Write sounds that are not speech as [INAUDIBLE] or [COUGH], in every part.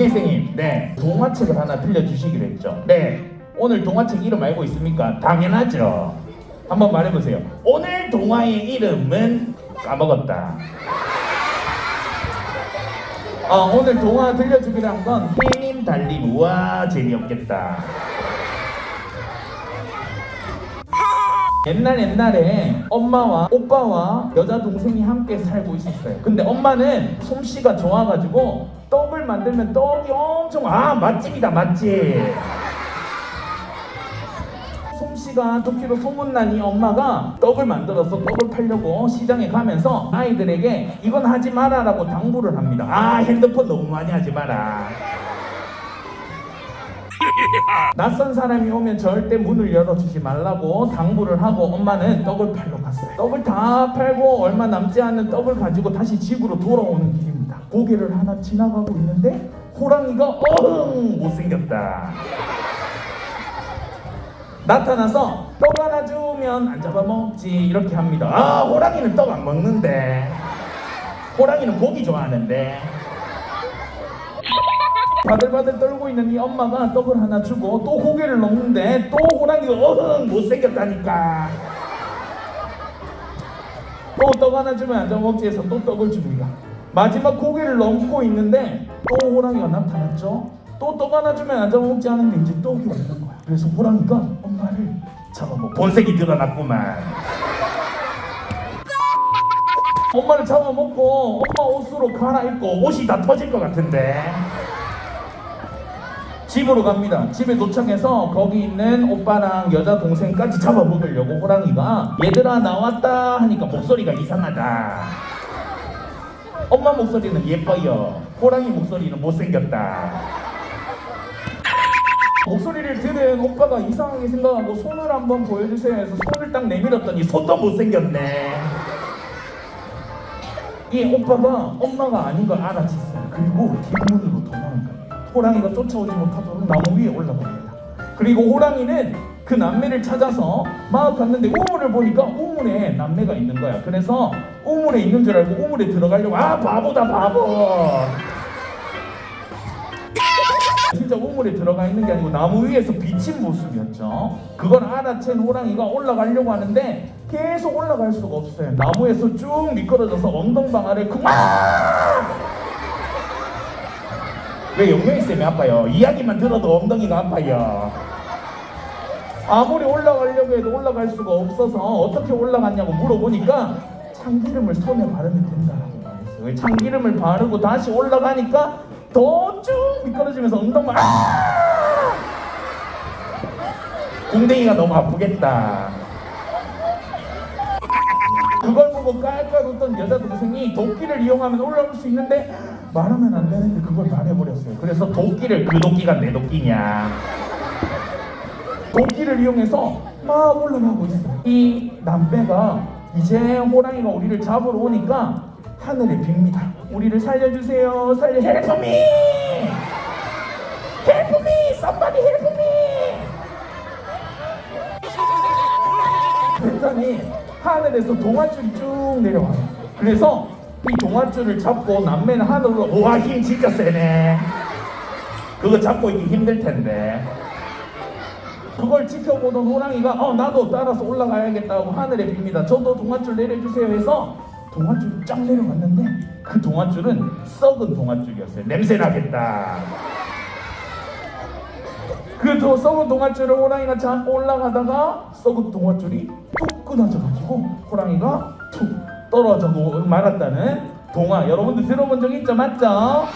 김예생님, 네 동화책을 하나 들려주시기로 했죠. 네 오늘 동화책 이름 알고 있습니까? 당연하죠. 한번 말해보세요. 오늘 동화의 이름은 까먹었다. 어, 오늘 동화 들려주기로 한건 해님 달님 우와 재미없겠다. 옛날 옛날에 엄마와 오빠와 여자 동생이 함께 살고 있었어요. 근데 엄마는 솜씨가 좋아가지고 떡을 만들면 떡이 엄청 아 맛집이다 맛집. 솜씨가 좋기로 소문나니 엄마가 떡을 만들어서 떡을 팔려고 시장에 가면서 아이들에게 이건 하지 마라라고 당부를 합니다. 아 핸드폰 너무 많이 하지 마라. 낯선 사람이 오면 절대 문을 열어주지 말라고 당부를 하고 엄마는 떡을 팔러 갔어요. 떡을 다 팔고 얼마 남지 않은 떡을 가지고 다시 집으로 돌아오는 길입니다. 고개를 하나 지나가고 있는데 호랑이가 어흥 못생겼다. 나타나서 떡 하나 주면 안 잡아먹지 이렇게 합니다. 아 호랑이는 떡 안 먹는데 호랑이는 고기 좋아하는데 바들바들 떨고 있는 이 엄마가 떡을 하나 주고 또 고개를 넘는데 또 호랑이가 어흥 못생겼다니까. 또 떡 하나 주면 안 잡아먹지 해서 또 떡을 줍니다. 마지막 고개를 넘고 있는데 또 호랑이가 나타났죠. 또 떡 하나 주면 안 잡아먹지 않은데 이제 떡이 없는 거야. 그래서 호랑이가 엄마를 잡아먹 본색이 드러났구만. 엄마를 잡아먹고 엄마 옷으로 갈아입고 옷이 다 터질 것 같은데 집으로 갑니다. 집에 도착해서 거기 있는 오빠랑 여자 동생까지 잡아먹으려고 호랑이가 얘들아 나왔다 하니까 목소리가 이상하다. 엄마 목소리는 예뻐요. 호랑이 목소리는 못생겼다. 목소리를 들은 오빠가 이상하게 생각하고 손을 한번 보여주세요 해서 손을 딱 내밀었더니 손도 못생겼네. 이 오빠가 엄마가 아닌 걸 알아챘어요. 그리고 뒷문으로 도망간 거예요. 호랑이가 쫓아오지 못하도록 나무 위에 올라갑니다. 그리고 호랑이는 그 남매를 찾아서 막 갔는데 우물을 보니까 우물에 남매가 있는 거야. 그래서 우물에 있는 줄 알고 우물에 들어가려고 아 바보다 바보. [LAUGHS] 진짜 우물에 들어가 있는 게 아니고 나무 위에서 비친 모습이었죠. 그걸 알아챈 호랑이가 올라가려고 하는데 계속 올라갈 수가 없어요. 나무에서 쭉 미끄러져서 엉덩방아를 그만. 왜 영명이 쌤이 아파요? 이야기만 들어도 엉덩이가 아파요. 아무리 올라가려고 해도 올라갈 수가 없어서 어떻게 올라갔냐고 물어보니까 참기름을 손에 바르면 된다라고 말했어요. 왜 참기름을 바르고 다시 올라가니까 더 쭉 미끄러지면서 엉덩방 아! 궁뎅이가 너무 아프겠다. 그걸 보고 깔깔 웃던 여자 동생이 도끼를 이용하면 올라올 수 있는데 말하면 안 되는데 그걸. 그래서 도끼를 그 도끼가 내 도끼냐? 도끼를 이용해서 막 올라가고 있어요. 이 남배가 이제 호랑이가 우리를 잡으러 오니까 하늘에 빕니다. 우리를 살려주세요. 살려 help me! help me! somebody help me! 그랬더니 하늘에서 동아줄이 쭉 내려와요. 그래서 이 동아줄을 잡고 남매는 하늘로 와힘 진짜 세네. 그거 잡고 있기 힘들 텐데. 그걸 지켜보던 호랑이가 어 나도 따라서 올라가야겠다고 하늘에 빕니다. 저도 동아줄 내려주세요 해서 동아줄이 쫙 내려갔는데 그 동아줄은 썩은 동아줄이었어요. 냄새 나겠다. 그 도- 썩은 동아줄을 호랑이가 잡고 올라가다가 썩은 동아줄이 뚝 끊어져가지고 호랑이가 툭 떨어져 말았다는 동화 여러분들 들어본 적 있죠 맞죠?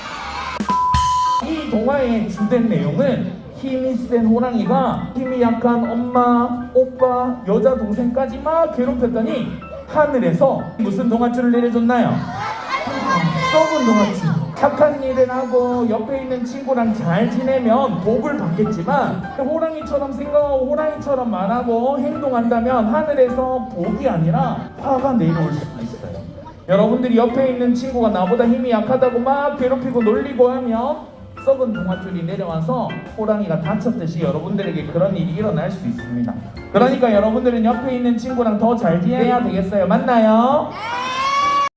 이 동화의 주된 내용은 힘이 센 호랑이가 힘이 약한 엄마, 오빠, 여자 동생까지 막 괴롭혔더니 하늘에서 무슨 동아줄을 내려줬나요? 썩은 동아줄. 착한 일을 하고 옆에 있는 친구랑 잘 지내면 복을 받겠지만 호랑이처럼 생각하고 호랑이처럼 말하고 행동한다면 하늘에서 복이 아니라 화가 내려올 수도 있어요. 여러분들이 옆에 있는 친구가 나보다 힘이 약하다고 막 괴롭히고 놀리고 하면 썩은 동아줄이 내려와서 호랑이가 다쳤듯이 여러분들에게 그런 일이 일어날 수 있습니다. 그러니까 여러분들은 옆에 있는 친구랑 더 잘 지내야 되겠어요. 맞나요?